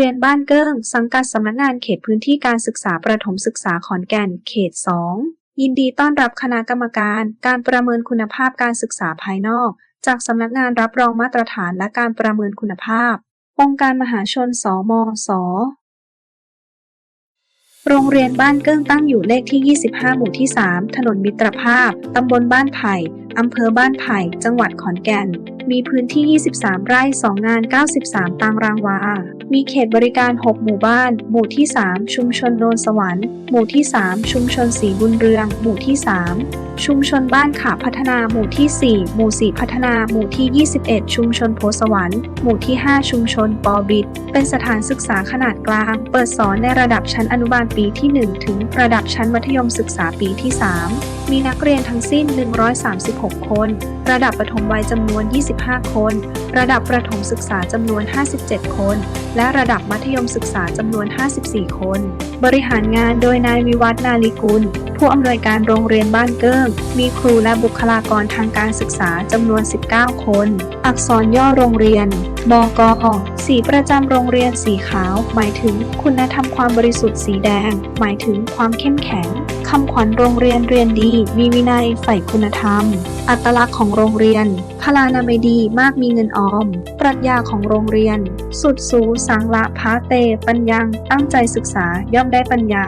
เรียนบ้านเกิ้ง สังกัดสำนักงานเขตพื้นที่การศึกษาประถมศึกษาขอนแก่น เขต 2 ยินดีต้อนรับคณะกรรมการ การประเมินคุณภาพการศึกษาภายนอก จากสำนักงานรับรองมาตรฐานและการประเมินคุณภาพ องค์การมหาชน สมสโรงเรียนบ้านเกิ้งตั้งอยู่เลขที่ 25 หมู่ที่ 3 ถนนมิตรภาพ ตำบลบ้านไผ่ อำเภอบ้านไผ่ จังหวัดขอนแก่น มีพื้นที่ 23 ไร่ 2 งาน 93 ตารางวา มีเขตบริการ 6 หมู่บ้าน หมู่ที่ 3 ชุมชนโนนสวรรค์ หมู่ที่ 3 ชุมชนสีบุญเรือง หมู่ที่ 3 ชุมชนบ้านขาพัฒนาหมู่ที่ 4 หมู่ 4 พัฒนาหมู่ที่ 21 ชุมชนโพสวรรค์หมู่ที่ 5 ชุมชนปอบิด เป็นสถานศึกษาขนาดกลาง เปิดสอนในระดับชั้นอนุบาลปีที่ 1 ถึงระดับชั้นมัธยมศึกษาปีที่ 3 มีนักเรียนทั้งสิ้น 136 คน ระดับประถมวัยจำนวน 25 คน ระดับประถมศึกษาจำนวน 57 คน และระดับมัธยมศึกษาจำนวน 54 คน บริหารงานโดยนายวิวัฒนาลีกุล ผู้อำนวยการโรงเรียนบ้านเกิ้งมีครูและบุคลากรทางการศึกษาจำนวน 19 คน อักษรย่อโรงเรียน บกอสีประจำโรงเรียนสีขาว หมายถึงคุณธรรมความบริสุทธิ์สีแดง หมายถึงความเข้มแข็ง คำขวัญโรงเรียนเรียนดี มีวินัยใฝ่คุณธรรม อัตลักษณ์ของโรงเรียน พลานามัยดีมากมีเงินออม ปรัชญาของโรงเรียน สุดสูสังละพาเต ปัญญัง ตั้งใจศึกษาย่อมได้ปัญญา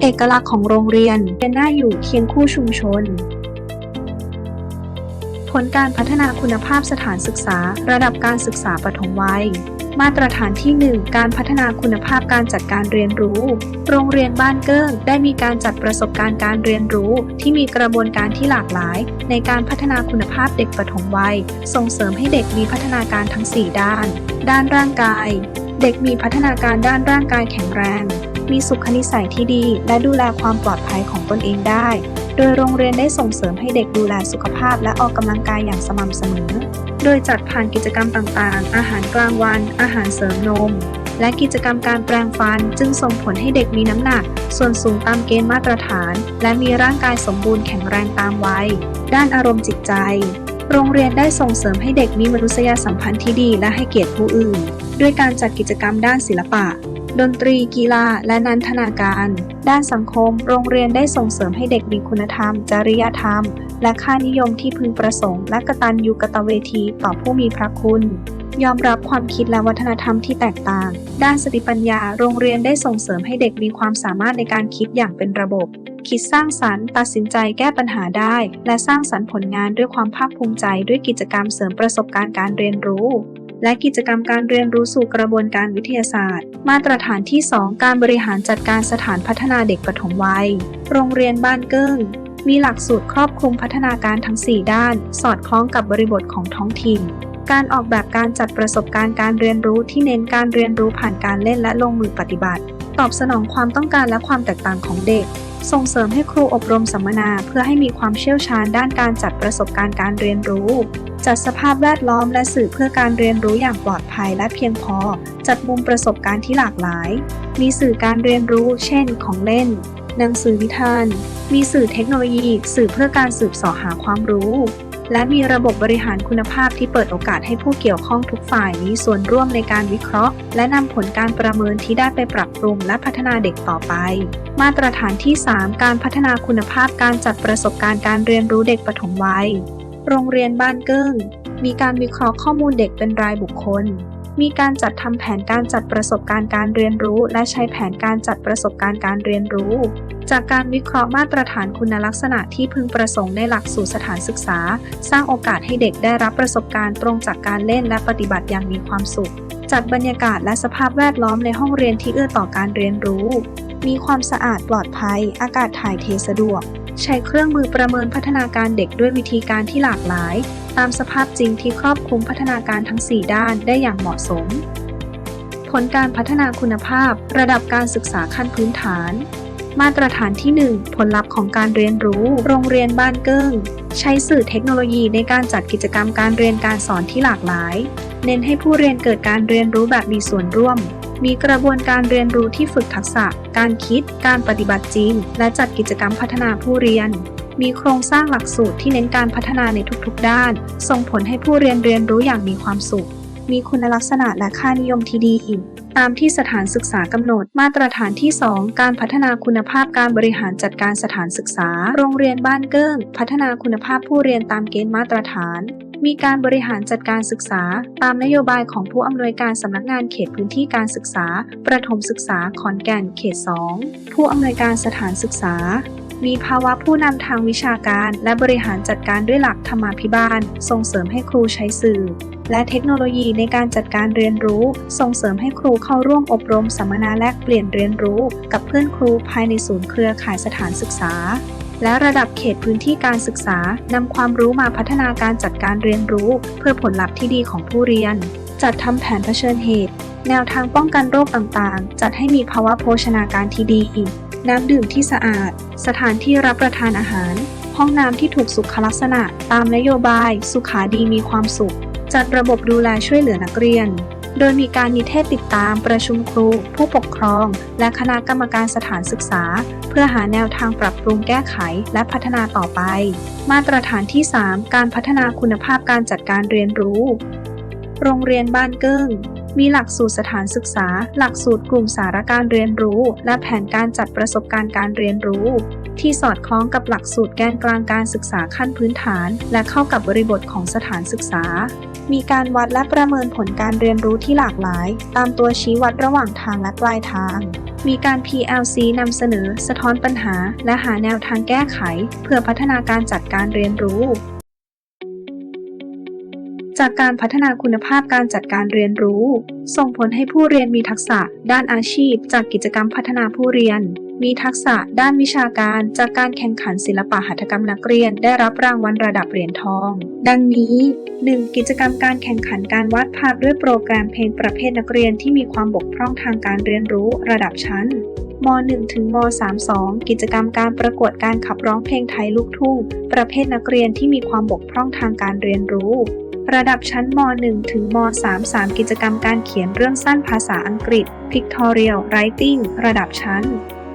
เอกลักษณ์ของโรงเรียนเป็นหน้าอยู่เคียงคู่ชุมชน ผลการพัฒนาคุณภาพสถานศึกษา ระดับการศึกษาปฐมวัย มาตรฐานที่ 1 การพัฒนาคุณภาพการจัดการเรียนรู้ โรงเรียนบ้านเกิ้งได้มีการจัดประสบการณ์การเรียนรู้ ที่มีกระบวนการที่หลากหลาย ในการพัฒนาคุณภาพเด็กปฐมวัย ส่งเสริมให้เด็กมีพัฒนาการทั้ง 4 ด้าน ด้านร่างกาย เด็กมีพัฒนาการด้านร่างกายแข็งแรง มีสุขนิสัยที่ดี และดูแลความปลอดภัยของตนเองได้ โดยโรงเรียนได้ส่งเสริมให้เด็กดูแลสุขภาพและออกกำลังกายอย่างสม่ำเสมอ โดยจัดผ่านกิจกรรมต่างๆ อาหารกลางวัน อาหารเสริมนม และกิจกรรมการแปรงฟันจึงส่งผลให้เด็กมีน้ำหนัก ส่วนสูงตามเกณฑ์มาตรฐาน และมีร่างกายสมบูรณ์แข็งแรงตามวัย ด้านอารมณ์จิตใจ โรงเรียนได้ส่งเสริมให้เด็กมีมนุษยสัมพันธ์ที่ดีและให้เกียรติผู้อื่น ด้วยการจัดกิจกรรมด้านศิลปะดนตรีกีฬา และนันทนาการ ด้านสังคม โรงเรียนได้ส่งเสริมให้เด็กมีคุณธรรม จริยธรรม และค่านิยมที่พึงประสงค์ และกตัญญูกตเวทีต่อผู้มีพระคุณ ยอมรับความคิดและวัฒนธรรมที่แตกต่าง ด้านสติปัญญาโรงเรียนได้ส่งเสริมให้เด็กมีความสามารถในการคิดอย่างเป็นระบบ คิดสร้างสรรค์ตัดสินใจแก้ปัญหาได้ และสร้างสรรค์ผลงานด้วยความภาคภูมิใจด้วยกิจกรรมเสริมประสบการณ์การเรียนรู้และกิจกรรมการเรียนรู้สู่กระบวนการวิทยาศาสตร์ มาตรฐานที่ 2 การบริหารจัดการสถานพัฒนาเด็กปฐมวัย โรงเรียนบ้านเกิ้ง มีหลักสูตรครอบคลุมพัฒนาการทั้ง 4 ด้าน สอดคล้องกับบริบทของท้องถิ่น การออกแบบการจัดประสบการณ์การเรียนรู้ที่เน้นการเรียนรู้ผ่านการเล่นและลงมือปฏิบัติ ตอบสนองความต้องการและความแตกต่างของเด็ก ส่งเสริมให้ครูอบรมสัมมนาเพื่อให้มีความเชี่ยวชาญด้านการจัดประสบการณ์การเรียนรู้ จัดสภาพแวดล้อมและสื่อเพื่อการเรียนรู้อย่างปลอดภัยและเพียงพอ จัดมุมประสบการณ์ที่หลากหลาย มีสื่อการเรียนรู้ เช่น ของเล่น หนังสือนิทาน มีสื่อเทคโนโลยี สื่อเพื่อการสืบเสาะหาความรู้ และมีระบบบริหารคุณภาพที่เปิดโอกาสให้ผู้เกี่ยวข้องทุกฝ่ายมีส่วนร่วมในการวิเคราะห์ และนำผลการประเมินที่ได้ไปปรับปรุงและพัฒนาเด็กต่อไป มาตรฐานที่ 3 การพัฒนาคุณภาพการจัดประสบการณ์การเรียนรู้เด็กปฐมวัย โรงเรียนบ้านเกิ้งมีการวิเคราะห์ข้อมูลเด็กเป็นรายบุคคล มีการจัดทำแผนการจัดประสบการณ์การเรียนรู้ และใช้แผนการจัดประสบการณ์การเรียนรู้ จากการวิเคราะห์มาตรฐานคุณลักษณะที่พึงประสงค์ในหลักสูตรสถานศึกษา สร้างโอกาสให้เด็กได้รับประสบการณ์ตรงจากการเล่นและปฏิบัติอย่างมีความสุข จัดบรรยากาศและสภาพแวดล้อมในห้องเรียนที่เอื้อต่อการเรียนรู้ มีความสะอาดปลอดภัย อากาศถ่ายเทสะดวก ใช้เครื่องมือประเมินพัฒนาการเด็กด้วยวิธีการที่หลากหลาย ตามสภาพจริงที่ครอบคลุมพัฒนาการทั้ง 4 ด้านได้อย่างเหมาะสม ผลการพัฒนาคุณภาพ ระดับการศึกษาขั้นพื้นฐาน มาตรฐานที่ 1 ผลลัพธ์ของการเรียนรู้ โรงเรียนบ้านเกิ้ง ใช้สื่อเทคโนโลยีในการจัดกิจกรรมการเรียนการสอนที่หลากหลาย เน้นให้ผู้เรียนเกิดการเรียนรู้แบบมีส่วนร่วมมีกระบวนการเรียนรู้ที่ฝึกทักษะ การคิด การปฏิบัติจริง และจัดกิจกรรมพัฒนาผู้เรียน มีโครงสร้างหลักสูตรที่เน้นการพัฒนาในทุกๆ ด้าน ส่งผลให้ผู้เรียนเรียนรู้อย่างมีความสุข มีคุณลักษณะและค่านิยมที่ดีตามที่สถานศึกษากำหนด มาตรฐานที่ 2 การพัฒนาคุณภาพการบริหารจัดการสถานศึกษา โรงเรียนบ้านเกิ้ง พัฒนาคุณภาพผู้เรียนตามเกณฑ์มาตรฐาน มีการบริหารจัดการศึกษา ตามนโยบายของผู้อำนวยการสำนักงานเขตพื้นที่การศึกษา ประถมศึกษาขอนแก่นเขต 2 ผู้อำนวยการสถานศึกษา มีภาวะผู้นำทางวิชาการ และบริหารจัดการด้วยหลักธรรมาภิบาล ส่งเสริมให้ครูใช้สื่อ และเทคโนโลยีในการจัดการเรียนรู้ ส่งเสริมให้ครูเข้าร่วมอบรมสัมมนาแลกเปลี่ยนเรียนรู้ กับเพื่อนครูภายในศูนย์เครือข่ายสถานศึกษาและระดับเขตพื้นที่การศึกษานำความรู้มาพัฒนาการจัดการเรียนรู้ เพื่อผลลัพธ์ที่ดีของผู้เรียน จัดทำแผนเผชิญเหตุ แนวทางป้องกันโรคต่างๆ จัดให้มีภาวะโภชนาการที่ดี น้ำดื่มที่สะอาด สถานที่รับประทานอาหาร ห้องน้ำที่ถูกสุขลักษณะ ตามนโยบาย สุขาดีมีความสุข จัดระบบดูแลช่วยเหลือนักเรียน โดยมีการนิเทศติดตามประชุมครู ผู้ปกครอง และคณะกรรมการสถานศึกษา เพื่อหาแนวทางปรับปรุงแก้ไขและพัฒนาต่อไป มาตรฐานที่ 3 การพัฒนาคุณภาพการจัดการเรียนรู้ โรงเรียนบ้านเกิ้ง มีหลักสูตรสถานศึกษา หลักสูตรกลุ่มสารการเรียนรู้ และแผนการจัดประสบการณ์การเรียนรู้ ที่สอดคล้องกับหลักสูตรแกนกลางการศึกษาขั้นพื้นฐาน และเข้ากับบริบทของสถานศึกษา มีการวัดและประเมินผลการเรียนรู้ที่หลากหลาย ตามตัวชี้วัดระหว่างทางและปลายทางมีการ PLC นำเสนอ สะท้อนปัญหา และหาแนวทางแก้ไข เพื่อพัฒนาการจัดการเรียนรู้ จากการพัฒนาคุณภาพการจัดการเรียนรู้ ส่งผลให้ผู้เรียนมีทักษะด้านอาชีพ จากกิจกรรมพัฒนาผู้เรียน มีทักษะด้านวิชาการจากการแข่งขันศิลปะหัตถกรรมนักเรียนได้รับรางวัลระดับเหรียญทอง ดังนี้ 1. กิจกรรมการแข่งขันการวาดภาพด้วยโปรแกรมเพลงประเภทนักเรียนที่มีความบกพร่องทางการเรียนรู้ระดับชั้น ม .1 ถึงม .32 กิจกรรมการประกวดการขับร้องเพลงไทยลูกทุ่ง ประเภทนักเรียนที่มีความบกพร่องทางการเรียนรู้ ระดับชั้นม .1 ถึงม .33 กิจกรรมการเขียนเรื่องสั้นภาษาอังกฤษ Pictorial Writing ระดับชั้น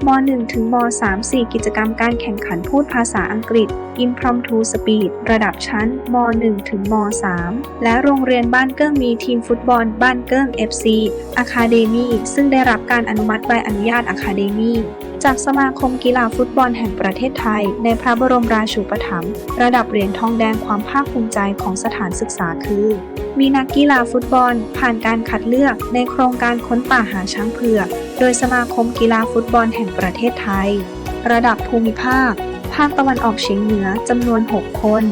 ม .1 ถึงม .34 กิจกรรมการแข่งขันพูดภาษาอังกฤษ Impromptu Speed ระดับชั้นม .1 ถึงม .3 และโรงเรียนบ้านเกิ้งมีทีมฟุตบอล บ้านเกิ้ง FC Academy ซึ่งได้รับการอนุมัติใบอนุญาต Academy จากสมาคมกีฬาฟุตบอลแห่งประเทศไทย ในพระบรมราชูปถัมภ์ระดับเหรียญทองแดงความภาคภูมิใจของสถานศึกษาคือ มีนักกีฬาฟุตบอล ผ่านการคัดเลือกในโครงการค้นป่าหาช้างเผือก โดยสมาคมกีฬาฟุตบอลแห่งประเทศไทย ระดับภูมิภาค ภาคตะวันออกเฉียงเหนือจำนวน 6 คน